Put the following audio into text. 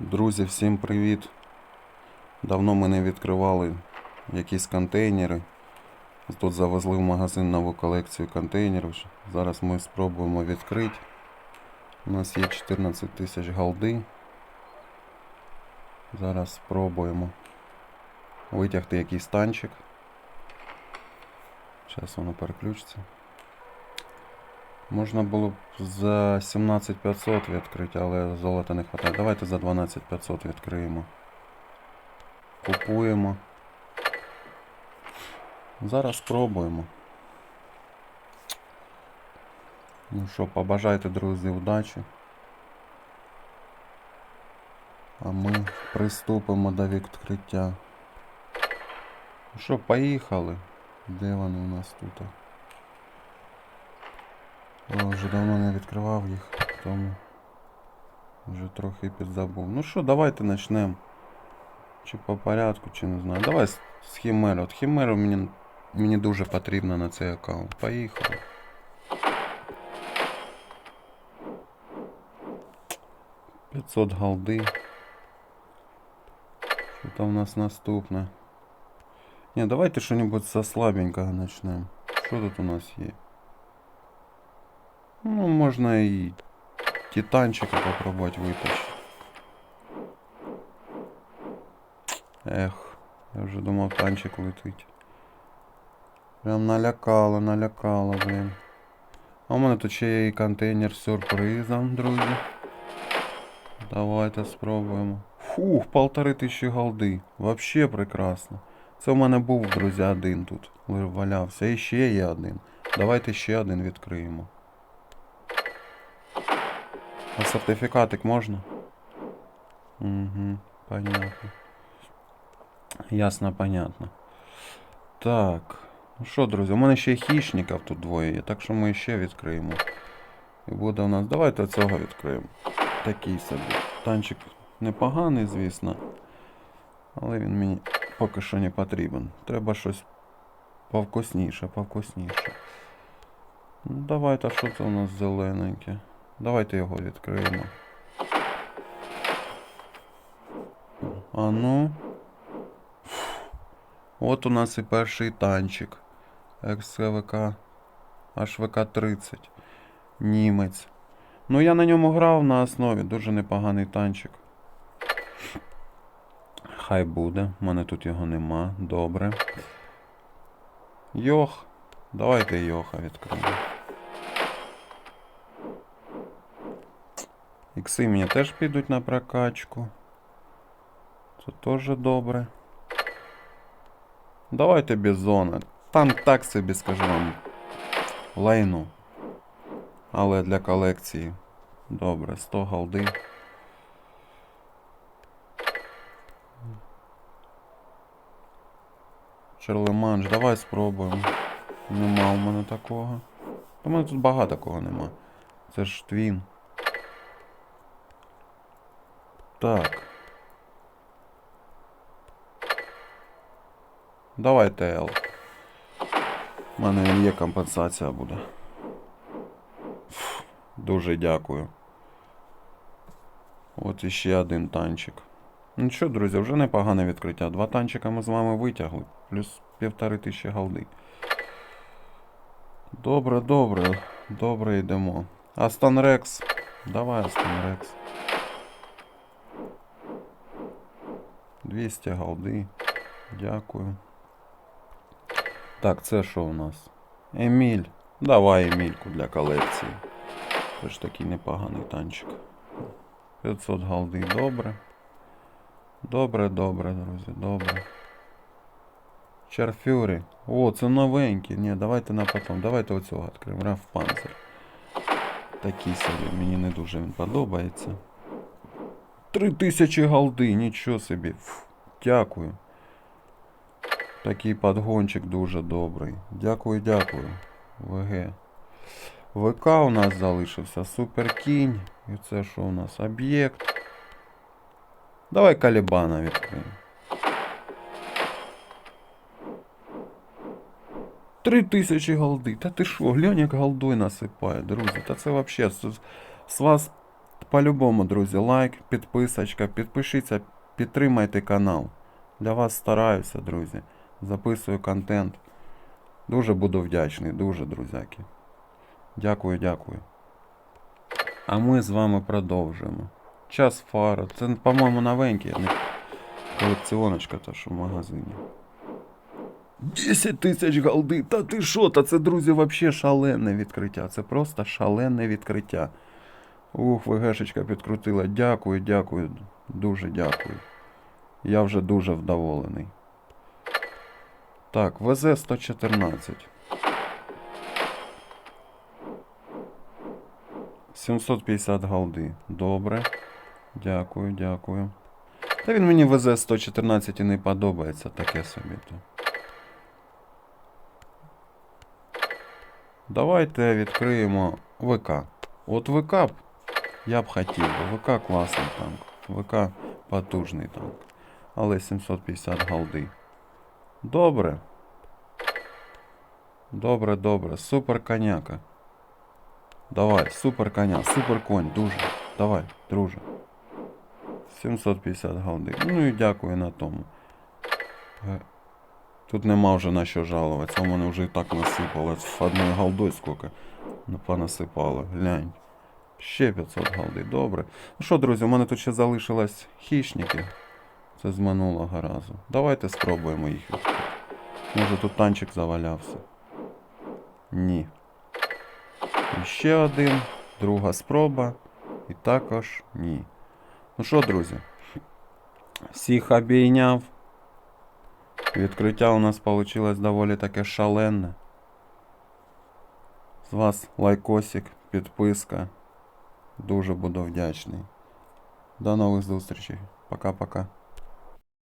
Друзі, всім привіт! Давно ми не відкривали якісь контейнери. Тут завезли в магазин нову колекцію контейнерів. Зараз ми спробуємо відкрити. У нас є 14 тисяч голди. Зараз спробуємо витягти якийсь танчик. Зараз воно переключиться. Можна було б за 17500 відкрити, але золота не вистачає. Давайте за 12500 відкриємо. Купуємо. Зараз спробуємо. Ну що, побажайте, друзі, удачі. А ми приступимо до відкриття. Ну що, поїхали? Де вони у нас тут? Я вже давно не відкривав їх, тому вже трохи підзабув. Ну що, давайте почнемо. Чи по порядку, чи не знаю. Давай з, з Хімери. От Хімера мені, мені дуже потрібна на цей аккаунт. Поїхали. П'ятсот голди. Що там у нас наступне? Ні, давайте що-нибудь со слабенького почнемо. Що тут у нас є? Ну, можно и титанчика попробовать вытащить. Эх, я вже думав танчик летить. Прям налякало, налякало, блін. А у мене тут ще є і контейнер з сюрпризом, друзі. Давайте спробуємо. Фух, полтори тисячі голди. Вообще прекрасно. Це у мене був, друзі, один тут. Валявся. І ще є один. Давайте ще один відкриємо. А сертифікатик можна? Угу, понятно. Ясно, понятно. Так. Ну що, друзі, у мене ще й хищників тут двоє є, так що ми ще відкриємо. І буде у нас. Давайте цього відкриємо. Такий собі. Танчик непоганий, звісно. Але він мені поки що не потрібен. Треба щось повкусніше, повкусніше. Ну, давайте, що це у нас зелененьке? Давайте його відкриємо. А ну. От у нас і перший танчик. ХВК. HVK 30. Німець. Ну я на ньому грав на основі. Дуже непоганий танчик. Хай буде. У мене тут його нема. Добре. Йох. Давайте Йоха відкриємо. Ікси мені теж підуть на прокачку. Це теж добре. Давайте бізона. Там так собі скажу вам. Лайну. Але для колекції. Добре, 100 голди. Черлеманш, давай спробуємо. Нема у мене такого. У мене тут багато кого нема. Це ж твін. Так. Давайте L. У мене є компенсація буде. Дуже дякую. От іще один танчик. Ну що, друзі, вже непогане відкриття. Два танчика ми з вами витягли. Плюс півтори тисячі голди. Добре, добре. Добре йдемо. Астон Рекс. Давай, Астон Рекс. 200 голди. Дякую. Так, це що у нас? Еміль. Давай Емільку для колекції. Теж такий непоганий танчик. 500 голди, добре. Добре, добре, друзі, добре. Чарфюрі. О, це новенький. Ні, давайте на потом. Давайте оцього відкриємо. Раф Панцер. Такий собі. Мені не дуже він подобається. Три тисячі голди, нічого собі. Дякую. Такий подгончик дуже добрий. Дякую, дякую. ВГ. ВК у нас залишився. Суперкінь. І це що у нас? Об'єкт. Давай Калібана відкриємо. Три тисячі голди. Та ти що, глянь, голдой насипає, друзі. Та це взагалі з вас по-любому, друзі, лайк, підписочка, підпишіться, підтримайте канал. Для вас стараюся, друзі. Записую контент. Дуже буду вдячний, дуже, друзяки. Дякую, дякую. А ми з вами продовжуємо. Час фара. Це, по-моєму, новенький, а не колекціоночка та що в магазині. 10 тисяч голди. Та ти що? Та це, друзі, взагалі шалене відкриття. Це просто шалене відкриття. Ух, ВГшечка підкрутила. Дякую, дякую. Дуже дякую. Я вже дуже вдоволений. Так, ВЗ 114. 750 голди. Добре. Дякую, дякую. Та він мені ВЗ 114 і не подобається таке собі. То. Давайте відкриємо ВК. От ВК я б хотів. ВК класний танк. ВК потужний танк. Але 750 голди. Добре. Добре, добре. Супер коняка. Давай, супер коня, супер конь, дуже. Давай, друже. 750 голди. Ну і дякую на тому. Е, Тут нема вже на що жалуватися. У мене вже і так насипалось. Одною голдою скільки ну, понасипало. Глянь. Ще 500 голди, добре. Ну що, друзі, у мене тут ще залишилось хищники. Це з минулого разу. Давайте спробуємо їх. Може тут танчик завалявся. Ні. І ще один. Друга спроба. І також ні. Ну що, друзі? Всіх обійняв. Відкриття у нас вийшло доволі таке шалене. З вас лайкосик, підписка. Дуже буду вдячний. До нових зустрічей. Пока-пока.